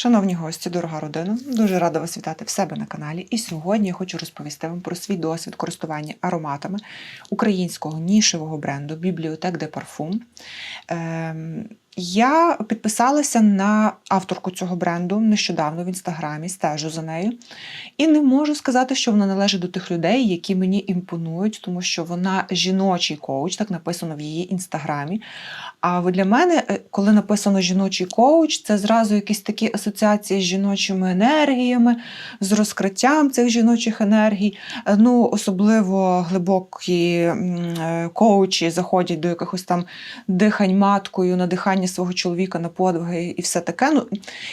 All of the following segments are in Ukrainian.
Шановні гості, дорога родина, дуже рада вас вітати в себе на каналі. І сьогодні я хочу розповісти вам про свій досвід користування ароматами українського нішевого бренду Бібліотек де Парфум. Я підписалася на авторку цього бренду нещодавно в інстаграмі, стежу за нею. І не можу сказати, що вона належить до тих людей, які мені імпонують, тому що вона жіночий коуч, так написано в її інстаграмі. А для мене, е, коли написано жіночий коуч, це зразу якісь такі асоціації з жіночими енергіями, з розкриттям цих жіночих енергій. Е, Ну, особливо глибокі е, коучі заходять до якихось там дихань маткою, надихання свого чоловіка на подвиги і все таке. Ну,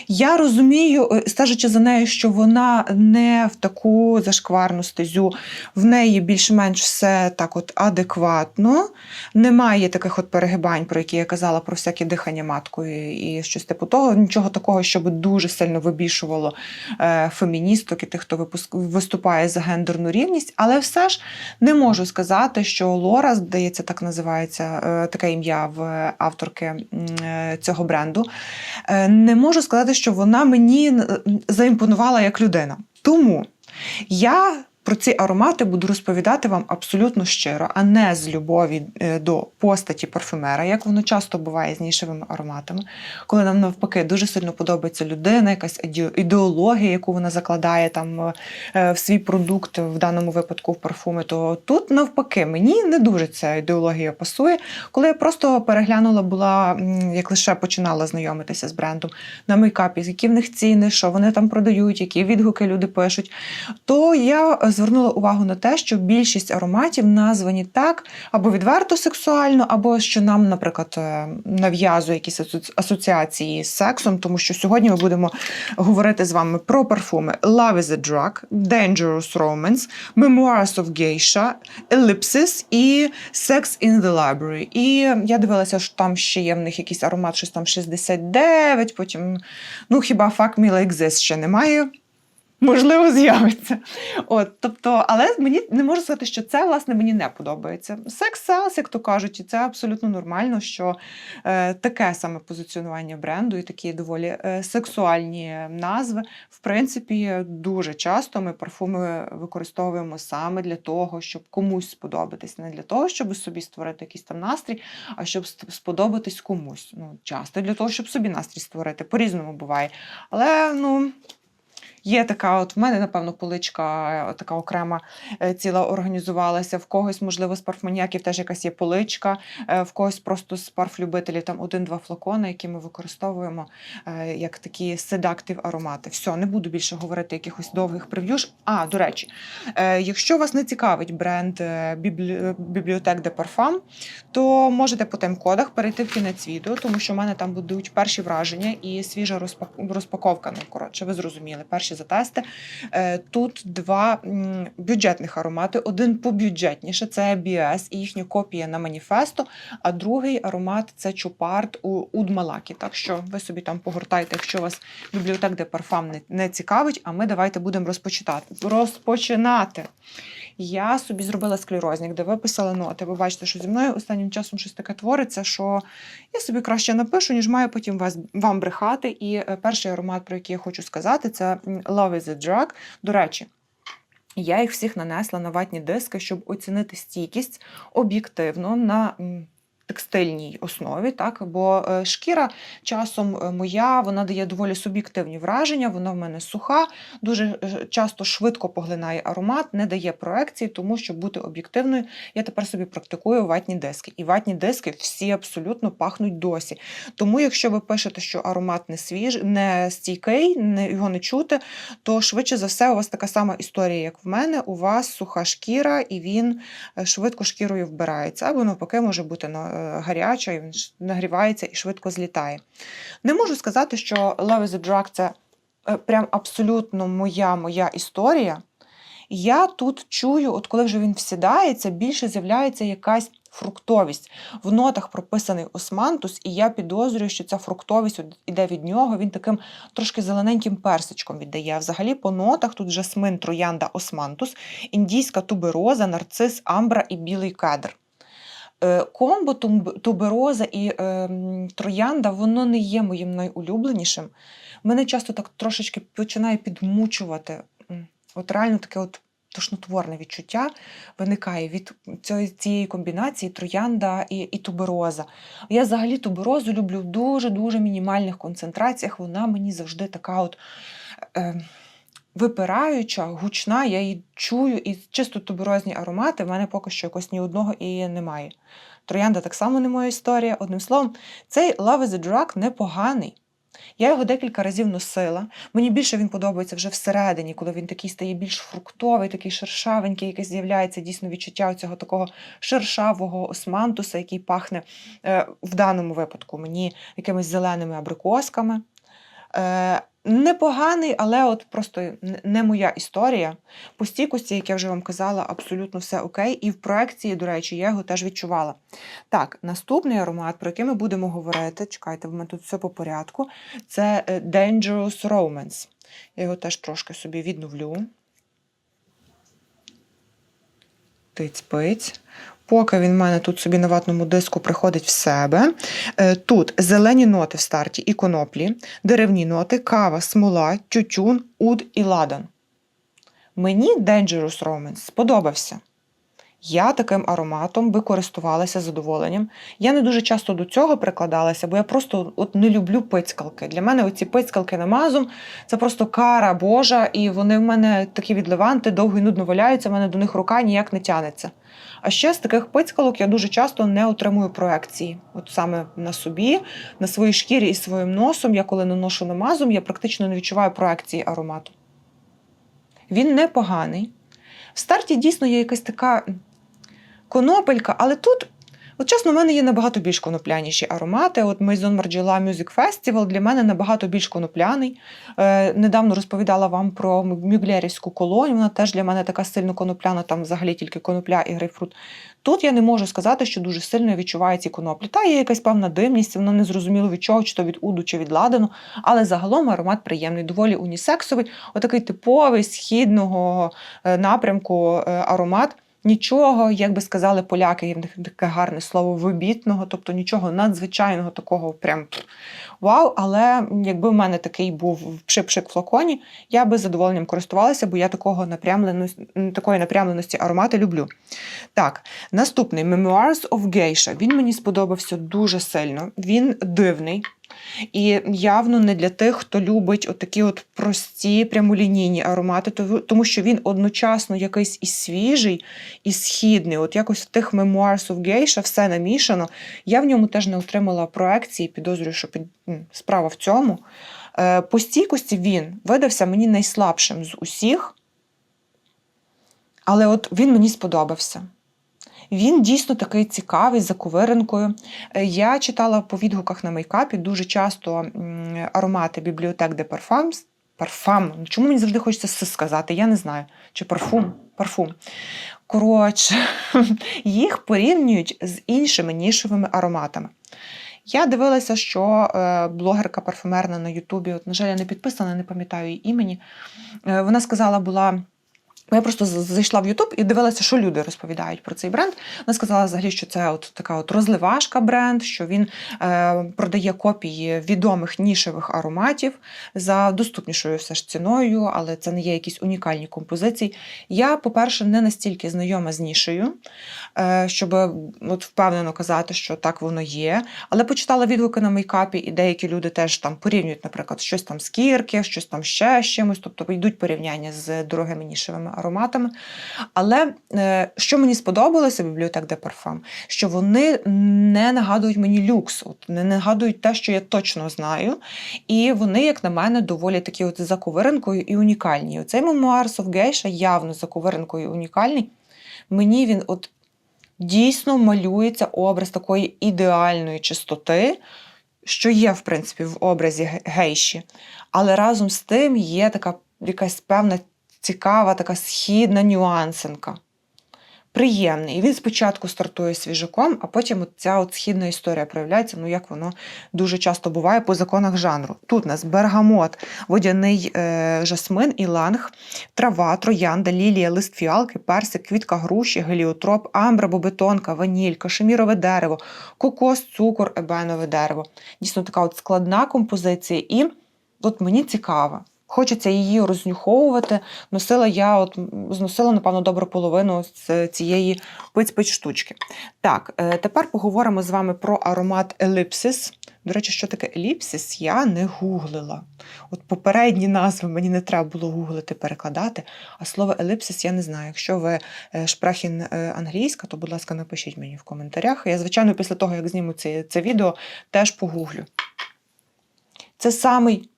я розумію, е, стежачи за нею, що вона не в таку зашкварну стезю, в неї більш-менш все так от адекватно. Немає таких от перегибань, про які я казала, про всяке дихання маткою і щось типу того. Нічого такого, щоб дуже сильно вибішувало е, феміністок і тих, хто випуск... виступає за гендерну рівність. Але все ж не можу сказати, що Лора, здається, так називається е, таке ім'я в авторки цього бренду. Е, не можу сказати, що вона мені е, заімпонувала як людина. Тому я про ці аромати буду розповідати вам абсолютно щиро, а не з любові е, до постаті парфюмера, як воно часто буває з нішевими ароматами, коли нам навпаки дуже сильно подобається людина, якась ідеологія, яку вона закладає там е, в свій продукт, в даному випадку в парфуми. То тут навпаки мені не дуже ця ідеологія пасує. Коли я просто переглянула, була як лише починала знайомитися з брендом на мейкапі, які в них ціни, що вони там продають, які відгуки люди пишуть, то я е, звернула увагу на те, що більшість ароматів названі так або відверто сексуально, або що нам, наприклад, е, нав'язує якісь асоціації з сексом, тому що сьогодні ми будемо говорити з вами про парфуми Love is a Drug, Dangerous Romance, Memoirs of Geisha, Ellipsis і Sex in the Library. І я дивилася, що там ще є в них якийсь аромат, щось там 69, потім, ну хіба Fuck Me Like ще немає. Можливо, з'явиться. От, тобто, але мені не можу сказати, що це власне мені не подобається. Секс селс, як то кажуть, і це абсолютно нормально, що е, таке саме позиціонування бренду і такі доволі е, сексуальні назви. В принципі, дуже часто ми парфуми використовуємо саме для того, щоб комусь сподобатись, не для того, щоб собі створити якийсь там настрій, а щоб сподобатись комусь. Ну, часто для того, щоб собі настрій створити. По-різному буває. Але ну. Є така, от в мене, напевно, поличка е, така окрема е, ціла організувалася. В когось, можливо, з парфманіяків теж якась є поличка, е, в когось просто з парфлюбителів там один-два флакони, які ми використовуємо як такі седактив аромати. Все, не буду більше говорити якихось довгих прев'юш. А, до речі, якщо вас не цікавить бренд бібліотек де парфам, то можете по тайм-кодах перейти в кінець відео, тому що в мене там будуть перші враження і свіжа розпаковка. Ну, коротше, ви зрозуміли, перші затести. Е, Тут два бюджетних аромати. Один побюджетніше це BS і їхня копія на маніфесто, а другий аромат це Чупарт у Удмалакі. Так що ви собі там погортайте, якщо вас бібліотек де парфам не, не цікавить, а ми давайте будемо розпочитати. Розпочинати. Я собі зробила склерозник, де виписала ноти. Ви бачите, що зі мною останнім часом щось таке твориться, що я собі краще напишу, ніж маю потім вас, вам брехати. І е, перший аромат, про який я хочу сказати, це Love is a Drug. До речі, я їх всіх нанесла на ватні диски, щоб оцінити стійкість об'єктивно на текстильній основі, так? бо е, шкіра часом е, моя, вона дає доволі суб'єктивні враження, вона в мене суха, дуже е, часто швидко поглинає аромат, не дає проекції, тому щоб бути об'єктивною, я тепер собі практикую ватні диски. І ватні диски всі абсолютно пахнуть досі. Тому, якщо ви пишете, що аромат не свіж, не стійкий, не, його не чути, то швидше за все у вас така сама історія, як в мене. У вас суха шкіра, і він швидко шкірою вбирається. Або навпаки, може бути на- гаряча, і він нагрівається і швидко злітає. Не можу сказати, що Love is a Drug – це е, прям абсолютно моя моя історія. Я тут чую, от коли вже він всідається, більше з'являється якась фруктовість. В нотах прописаний османтус, і я підозрюю, що ця фруктовість іде від нього. Він таким трошки зелененьким персичком віддає. Взагалі по нотах тут жасмин, троянда, османтус, індійська тубероза, нарцис, амбра і білий кедр. Е, Комбо тубероза і е, троянда воно не є моїм найулюбленішим. Мене часто так трошечки починає підмучувати. От реально таке от тошнотворне відчуття виникає від цієї комбінації троянда і, і тубероза. Я взагалі туберозу люблю в дуже-дуже мінімальних концентраціях. Вона мені завжди така от. Е, Випираюча, гучна, я її чую, і чисто туберозні аромати в мене поки що якось ні одного і немає. Троянда так само не моя історія. Одним словом, цей Love is a Drug непоганий. Я його декілька разів носила. Мені більше він подобається вже всередині, коли він такий стає більш фруктовий, такий шершавенький, який з'являється дійсно відчуття цього такого шершавого османтуса, який пахне е, в даному випадку мені якимись зеленими абрикосками. Непоганий, але от просто не моя історія. По стійкості, як я вже вам казала, абсолютно все окей. І в проекції, до речі, я його теж відчувала. Так, наступний аромат, про який ми будемо говорити, чекайте, в мене тут все по порядку. Це е, Dangerous Romance. Я його теж трошки собі відновлю. Тиць-пиць. Поки він в мене тут собі на ватному диску приходить в себе. Е, Тут зелені ноти в старті і коноплі, деревні ноти, кава, смола, тютюн, уд і ладан. Мені Dangerous Romance сподобався. Я таким ароматом би користувалася задоволенням. Я не дуже часто до цього прикладалася, бо я просто от не люблю пицькалки. Для мене оці пицькалки намазом це просто кара Божа, і вони в мене такі відливанти, довго і нудно валяються, в мене до них рука ніяк не тянеться. А ще з таких пицькалок я дуже часто не отримую проекції. От саме на собі, на своїй шкірі і своїм носом, я коли наношу намазом, я практично не відчуваю проекції аромату. Він непоганий. В старті дійсно є якась така конопелька, але тут, от чесно, в мене є набагато більш конопляніші аромати. От Maison Margiela Music Festival для мене набагато більш конопляний. Е, недавно розповідала вам про мюглерівську колонію. Вона теж для мене така сильно конопляна, там взагалі тільки конопля і грейпфрут. Тут я не можу сказати, що дуже сильно відчуваю ці коноплі. Та є якась певна димність, вона не зрозуміло від чого, чи то від уду, чи від ладану, але загалом аромат приємний, доволі унісексовий, отакий типовий східного е, напрямку е, аромат. Нічого, як би сказали поляки, є в них таке гарне слово вибітного, тобто нічого надзвичайного такого прям вау. Але якби в мене такий був пшик-пшик в флаконі, я би з задоволенням користувалася, бо я такого напрямленості, такої напрямленості аромати люблю. Так, наступний Memoirs of Geisha. Він мені сподобався дуже сильно. Він дивний. І явно не для тих, хто любить отакі от прості прямолінійні аромати, тому що він одночасно якийсь і свіжий, і східний. От якось в тих Memoirs of Geisha все намішано. Я в ньому теж не отримала проекції, підозрюю, що під... справа в цьому. Е, По стійкості він видався мені найслабшим з усіх, але от він мені сподобався. Він дійсно такий цікавий, з заковиринкою. Е, Я читала по відгуках на мейкапі дуже часто аромати бібліотек де парфамс. Парфам. Чому мені завжди хочеться сказати? Я не знаю. Чи парфум? Парфум. Коротше, їх порівнюють з іншими нішевими ароматами. Я дивилася, що е, блогерка парфумерна на Ютубі, от, на жаль, я не підписана, не пам'ятаю її імені. Е, вона сказала, була. Я просто зайшла в Ютуб і дивилася, що люди розповідають про цей бренд. Вона сказала взагалі, що це от така от розливашка бренд, що він е, продає копії відомих нішевих ароматів за доступнішою все ж ціною, але це не є якісь унікальні композиції. Я, по-перше, не настільки знайома з нішею, е, щоб от впевнено казати, що так воно є. Але почитала відгуки на мейкапі, і деякі люди теж там порівнюють, наприклад, щось там з кірки, щось там ще з чимось, тобто йдуть порівняння з дорогими нішевими ароматами. Але е, що мені сподобалося бібліотек де парфам, що вони не нагадують мені люкс, от, не нагадують те, що я точно знаю. І вони, як на мене, доволі такі от за ковиринкою і унікальні. Оцей of Geisha явно за ковиринкою і унікальний. Мені він от дійсно малюється образ такої ідеальної чистоти, що є, в принципі, в образі гейші. Але разом з тим є така якась певна цікава, така східна нюансинка. приємний. І він спочатку стартує свіжаком, а потім от ця от східна історія проявляється, ну як воно дуже часто буває по законах жанру. Тут у нас бергамот, водяний е, жасмин, іланг, трава, троянда, лілія, лист фіалки, персик, квітка груші, геліотроп, амбра, бобетонка, ваніль, кашемірове дерево, кокос, цукор, ебенове дерево. Дійсно така от складна композиція, і от мені цікаво. Хочеться її рознюховувати. Носила я, от зносила, напевно, добру половину з цієї пиць-пиць штучки. Так, е, тепер поговоримо з вами про аромат Еліпсис. До речі, що таке еліпсис, я не гуглила. От попередні назви мені не треба було гуглити, перекладати, а слово еліпсис я не знаю. Якщо ви е, шпрехін е, англійська, то, будь ласка, напишіть мені в коментарях. Я, звичайно, після того, як зніму це, це відео, теж погуглю. Це самий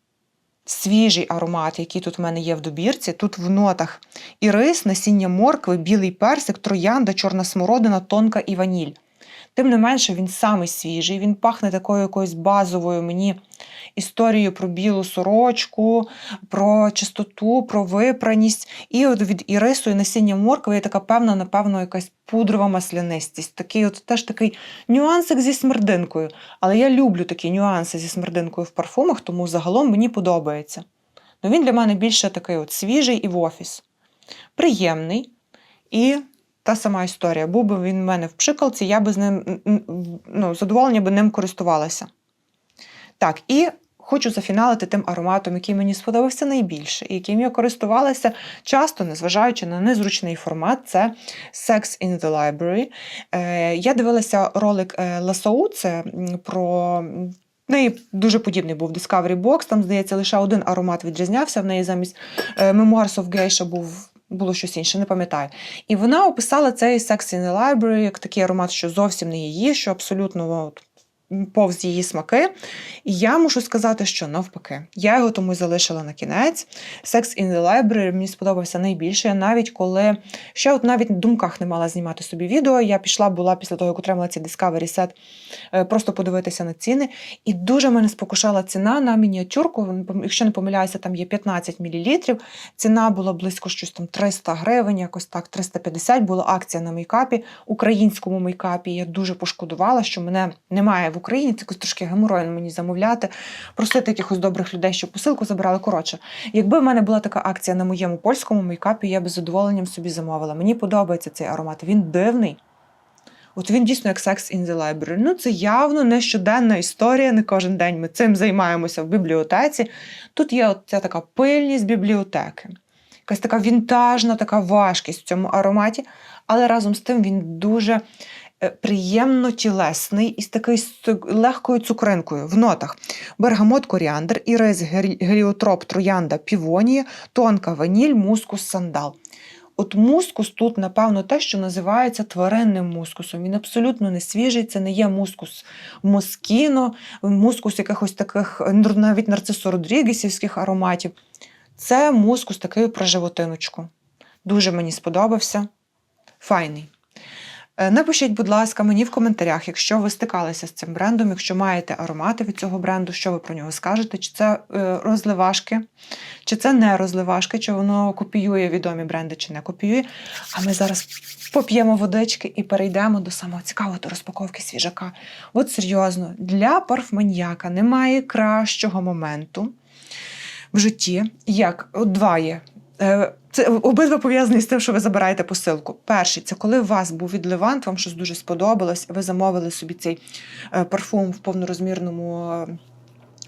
свіжий аромат, який тут в мене є в добірці. Тут в нотах ірис, насіння моркви, білий персик, троянда, чорна смородина, тонка і ваніль. Тим не менше, він самий свіжий, він пахне такою якоюсь базовою мені історією про білу сорочку, про чистоту, про випраність. І от від ірису і насіння моркви є така певна, напевно, якась пудрова маслянистість. Такий от теж такий нюансик зі смердинкою. Але я люблю такі нюанси зі смердинкою в парфумах, тому загалом мені подобається. Ну, він для мене більше такий от свіжий і в офіс. Приємний. І та сама історія. Був би він в мене в пшикалці, я би з ним ну, задоволення би ним користувалася. Так, і хочу зафіналити тим ароматом, який мені сподобався найбільше, і яким я користувалася часто, незважаючи на незручний формат, це Sex in the Library. Е, я дивилася ролик е, Ласоу, це про. Неї дуже подібний був Discovery Box, там, здається, лише один аромат відрізнявся. В неї замість е, Memoirs of Geisha був, було щось інше, не пам'ятаю. І вона описала цей Sex in the Library як такий аромат, що зовсім не її, що абсолютно от, повз її смаки. І я мушу сказати, що навпаки, я його тому й залишила на кінець. Sex in the Library мені сподобався найбільше. Навіть коли ще от навіть в думках не мала знімати собі відео. Я пішла, була після того, як отримала ці Discovery Set, е, просто подивитися на ціни. І дуже мене спокушала ціна на мініатюрку. Якщо не помиляюся, там є 15 мл. Ціна була близько щось там 300 гривень, якось так, 350 була акція на мейкапі, українському мейкапі. Я дуже пошкодувала, що мене немає в Україні. Це якось трошки геморойно мені замовляти, просити якихось добрих людей, щоб посилку забирали. Коротше, якби в мене була така акція на моєму польському мейкапі, я би з задоволенням собі замовила. Мені подобається цей аромат. Він дивний. От він дійсно як Sex in the Library. Ну, це явно не щоденна історія, не кожен день ми цим займаємося в бібліотеці. Тут є от ця така пильність бібліотеки, якась така вінтажна, така важкість в цьому ароматі, але разом з тим він дуже приємно тілесний і з такою легкою цукринкою в нотах. Бергамот, коріандр, ірис, гелі- геліотроп, троянда, півонія, тонка ваніль, мускус, сандал. От мускус тут, напевно, те, що називається тваринним мускусом. Він абсолютно не свіжий, це не є мускус москіно, мускус якихось таких навіть нарцисо родрігесівських ароматів. Це мускус такий про животиночку. Дуже мені сподобався. Файний. Е, Напишіть, будь ласка, мені в коментарях, якщо ви стикалися з цим брендом, якщо маєте аромати від цього бренду, що ви про нього скажете, чи це е, розливашки, чи це не розливашки, чи воно копіює відомі бренди, чи не копіює. А ми зараз поп'ємо водички і перейдемо до самого цікавого до розпаковки свіжака. От серйозно, для парфманьяка немає кращого моменту в житті, як два є. Е, Це обидва пов'язані з тим, що ви забираєте посилку. Перший це коли у вас був від Левант, вам щось дуже сподобалось, ви замовили собі цей е, парфум в повнорозмірному.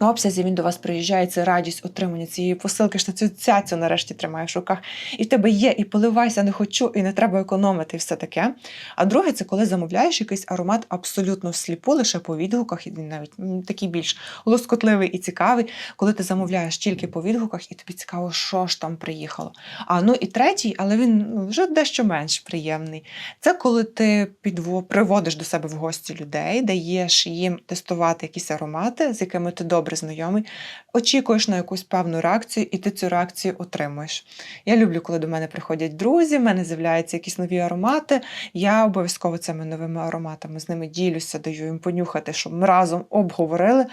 Е, Обсязі він до вас приїжджає, це радість отримання цієї посилки, що цю цяцю нарешті тримаєш в руках. І в тебе є, і поливайся, не хочу, і не треба економити, і все таке. А друге, це коли замовляєш якийсь аромат абсолютно всліпу, лише по відгуках, і навіть такий більш лоскотливий і цікавий, коли ти замовляєш тільки по відгуках, і тобі цікаво, що ж там приїхало. А ну і третій, але він ну, вже дещо менш приємний. Це коли ти підво... приводиш до себе в гості людей, даєш їм тестувати якісь аромати, з якими ти добре добре знайомий, очікуєш на якусь певну реакцію, і ти цю реакцію отримуєш. Я люблю, коли до мене приходять друзі, в мене з'являються якісь нові аромати. Я обов'язково цими новими ароматами з ними ділюся, даю їм понюхати, щоб ми разом обговорили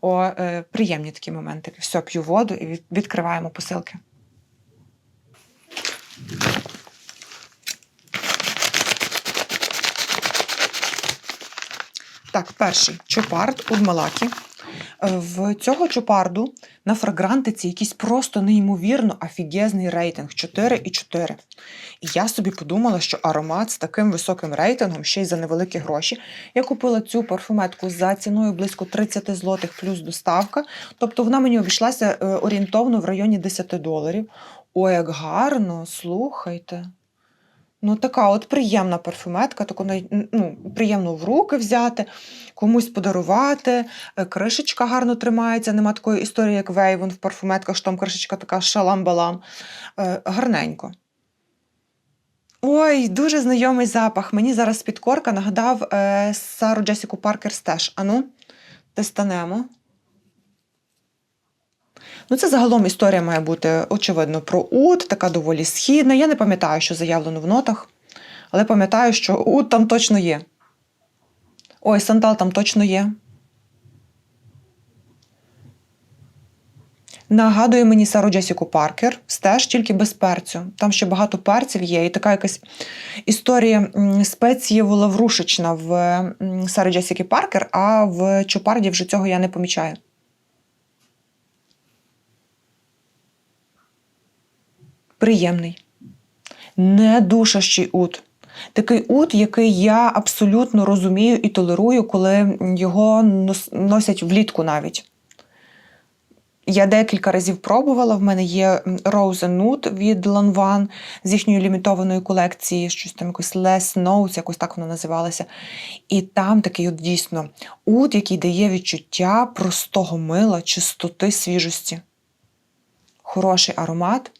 О, е, приємні такі моменти. Все, п'ю воду і відкриваємо посилки. Так, перший чопард Малакі. В цього чопарду на фрагрантиці якийсь просто неймовірно офігезний рейтинг 4,4. І я собі подумала, що аромат з таким високим рейтингом, ще й за невеликі гроші. Я купила цю парфуметку за ціною близько 30 злотих плюс доставка. Тобто вона мені обійшлася е, орієнтовно в районі 10 доларів. Ой, як гарно, слухайте. Ну, така от приємна парфюметка, таку ну, приємно в руки взяти, комусь подарувати. Е, Кришечка гарно тримається, нема такої історії, як Вейвон в парфюметках, що там кришечка така шалам-балам. Е, Гарненько. Ой, дуже знайомий запах. Мені зараз підкорка нагадав е, Сару Джесіку Паркер Стеш. Ану, тестанемо. Ну, це загалом історія має бути, очевидно, про ут, така доволі східна. Я не пам'ятаю, що заявлено в нотах, але пам'ятаю, що ут там точно є. Ой, сандал там точно є. Нагадує мені Сару Джесіку Паркер, стеж тільки без перцю. Там ще багато перців є, і така якась історія м, спецієво-лаврушечна в Сари Джесіки Паркер, а в Чопарді вже цього я не помічаю. Приємний. Не душащий ут. Такий ут, який я абсолютно розумію і толерую, коли його носять влітку навіть. Я декілька разів пробувала. В мене є Rose Nude від Lanvin з їхньої лімітованої колекції, щось там якось Less Notes, якось так воно називалося. І там такий от дійсно ут, який дає відчуття простого мила, чистоти, свіжості. Хороший аромат.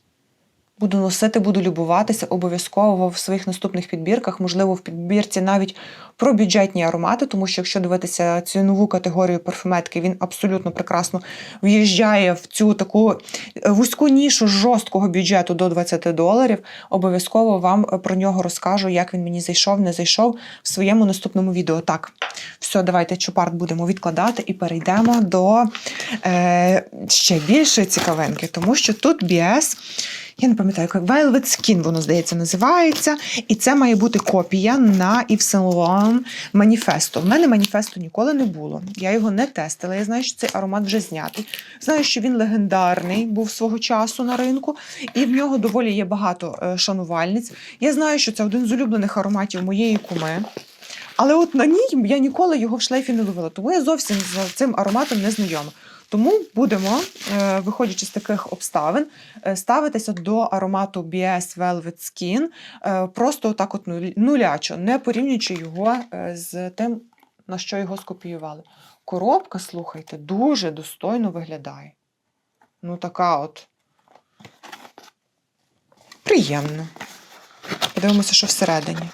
Буду носити, буду любуватися обов'язково в своїх наступних підбірках, можливо, в підбірці навіть про бюджетні аромати, тому що якщо дивитися цінову категорію парфюметки, він абсолютно прекрасно в'їжджає в цю таку е, вузьку нішу жорсткого бюджету до 20 доларів. Обов'язково вам про нього розкажу, як він мені зайшов, не зайшов в своєму наступному відео. Так, все, давайте чупарт будемо відкладати і перейдемо до е, ще більшої цікавинки, тому що тут BS я не пам'ятаю, як Velvet Skin, воно здається, називається. І це має бути копія на Yves Saint Laurent маніфесто. В мене маніфесту ніколи не було. Я його не тестила. Я знаю, що цей аромат вже знятий. Знаю, що він легендарний був свого часу на ринку, і в нього доволі є багато е, шанувальниць. Я знаю, що це один з улюблених ароматів моєї куми. Але от на ній я ніколи його в шлейфі не ловила, тому я зовсім з цим ароматом не знайома. Тому будемо, е, виходячи з таких обставин, е, ставитися до аромату BS Velvet Skin е, просто так от нулячо, не порівнюючи його з тим, на що його скопіювали. Коробка, слухайте, дуже достойно виглядає. Ну, така от приємно. Подивимося, що всередині.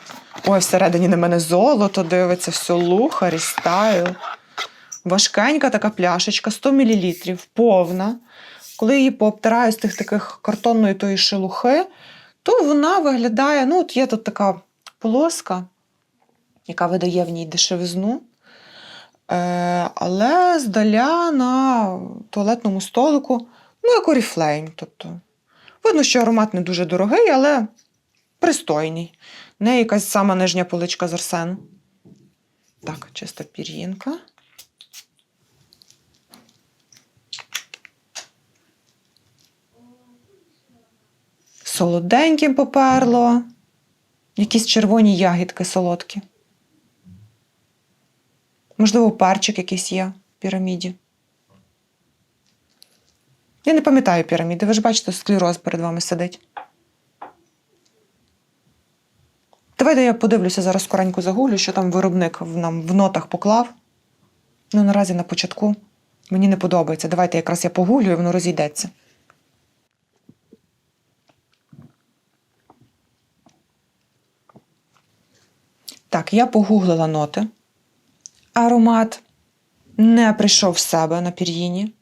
Ой, всередині на мене золото дивиться, все луха, рістайл. Важкенька така пляшечка, 100 мл, повна. Коли її пообтираю з тих таких картонної тої шелухи, то вона виглядає, ну, от є тут така полоска, яка видає в ній дешевизну. Е, але здаля на туалетному столику, ну, як Oriflame. Тобто, видно, що аромат не дуже дорогий, але пристойний. Не якась сама нижня поличка з арсену. Так, чиста пір'їнка. Солоденьким поперло. Якісь червоні ягідки солодкі. Можливо, перчик якийсь є в піраміді. Я не пам'ятаю піраміди, ви ж бачите, склероз перед вами сидить. Давайте я подивлюся зараз скоренько загуглю, що там виробник нам в нотах поклав. Ну, наразі на початку мені не подобається. Давайте якраз я погуглю і воно розійдеться. Так, я погуглила ноти. Аромат не прийшов в себе на пір'їні.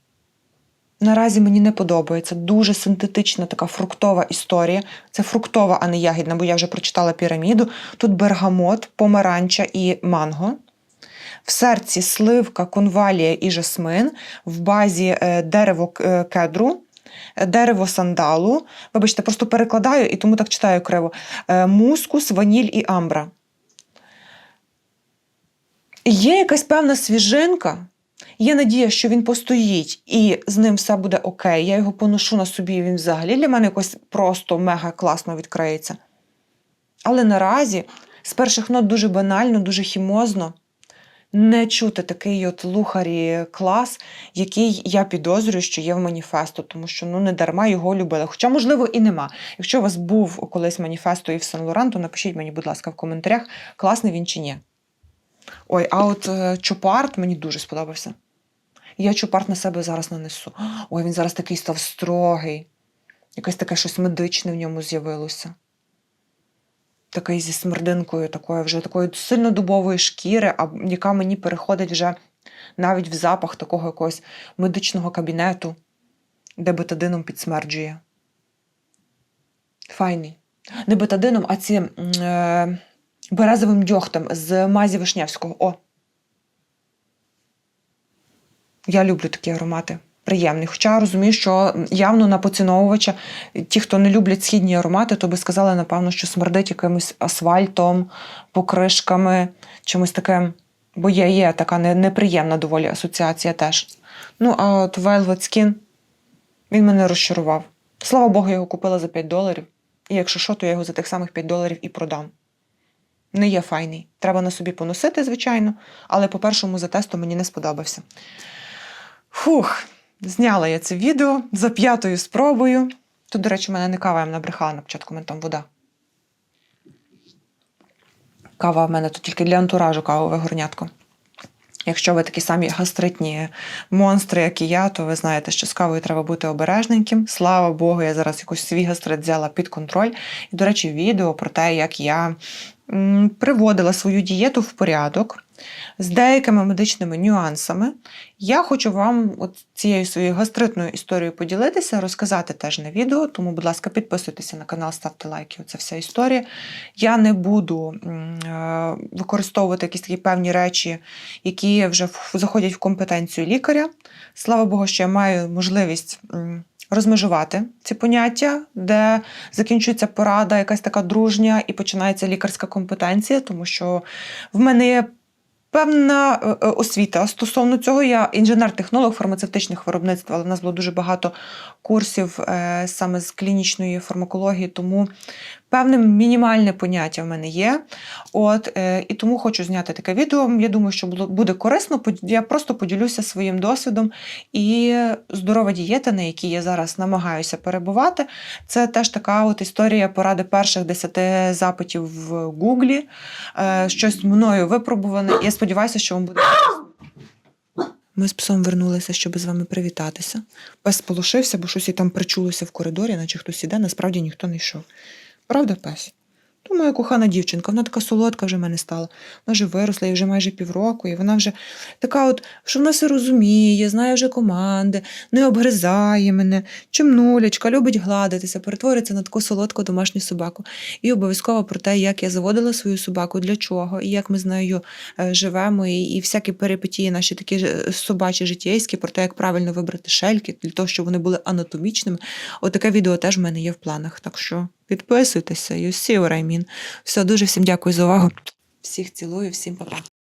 Наразі мені не подобається. Дуже синтетична така фруктова історія. Це фруктова, а не ягідна, бо я вже прочитала піраміду. Тут бергамот, помаранча і манго. В серці сливка, конвалія і жасмин, в базі е, дерево е, кедру, е, дерево сандалу. Вибачте, просто перекладаю і тому так читаю криво. Мускус, ваніль і амбра. Є якась певна свіжинка. Є надія, що він постоїть і з ним все буде окей. Я його поношу на собі, і він взагалі для мене якось просто мега класно відкриється. Але наразі з перших нот дуже банально, дуже хімозно не чути такий от лухарі клас, який я підозрюю, що є в маніфесту, тому що ну не дарма його любили. Хоча, можливо, і нема. Якщо у вас був колись маніфесто і в Сен Лоран, то напишіть мені, будь ласка, в коментарях, класний він чи ні. Ой, а от е, Чопарт мені дуже сподобався. Я Чопарт на себе зараз нанесу. Ой, він зараз такий став строгий. Якесь таке щось медичне в ньому з'явилося. Такий зі смердинкою, такою вже такої сильно дубової шкіри, а яка мені переходить вже навіть в запах такого якогось медичного кабінету, де бетадином підсмерджує. Файний. Не бетадином, а ці е, березовим дьогтем з мазі Вишневського. О! Я люблю такі аромати. Приємний. Хоча розумію, що явно на поціновувача ті, хто не люблять східні аромати, то би сказали, напевно, що смердить якимось асфальтом, покришками, чимось таким. Бо є, є така неприємна доволі асоціація теж. Ну, а от Velvet Skin, він мене розчарував. Слава Богу, я його купила за 5 доларів. І якщо що, то я його за тих самих 5 доларів і продам. Не є файний. Треба на собі поносити, звичайно, але по першому затесту мені не сподобався. Фух, зняла я це відео за п'ятою спробою. Тут, до речі, в мене не кава, я набрехала на початку, в там вода. Кава в мене тут тільки для антуражу кавове горнятко. Якщо ви такі самі гастритні монстри, як і я, то ви знаєте, що з кавою треба бути обережненьким. Слава Богу, я зараз якось свій гастрит взяла під контроль. І, до речі, відео про те, як я приводила свою дієту в порядок з деякими медичними нюансами. Я хочу вам от цією своєю гастритною історією поділитися, розказати теж на відео. Тому, будь ласка, підписуйтеся на канал, ставте лайки. Оце вся історія. Я не буду е, використовувати якісь такі певні речі, які вже заходять в компетенцію лікаря. Слава Богу, що я маю можливість. Розмежувати ці поняття, де закінчується порада, якась така дружня, і починається лікарська компетенція, тому що в мене є певна е, е, освіта. Стосовно цього я інженер-технолог фармацевтичних виробництв, але в нас було дуже багато курсів е, саме з клінічної фармакології, тому певне мінімальне поняття в мене є. От, е, і тому хочу зняти таке відео. Я думаю, що буде корисно. Я просто поділюся своїм досвідом. І здорова дієта, на якій я зараз намагаюся перебувати, це теж така от історія поради перших 10 запитів в Гуглі. Е, Щось мною випробуване. Я сподіваюся, що вам буде. Ми з псом вернулися, щоб з вами привітатися. Пес сполошився, бо щось і там причулося в коридорі, наче хтось іде, насправді ніхто не йшов. Правда, пес? То моя кохана дівчинка, вона така солодка вже в мене стала. Вона вже виросла, їй вже майже півроку, і вона вже така, от, що вона все розуміє, знає вже команди, не обгризає мене, чимнулячка, любить гладитися, перетвориться на таку солодку домашню собаку. І обов'язково про те, як я заводила свою собаку, для чого, і як ми з нею е, живемо, і, і всякі перипетії наші такі е, собачі життєйські, про те, як правильно вибрати шельки, для того, щоб вони були анатомічними. Отаке відео теж в мене є в планах. Так що підписуйтеся, you see what. Все, дуже всім дякую за увагу. Всіх цілую, всім па-па.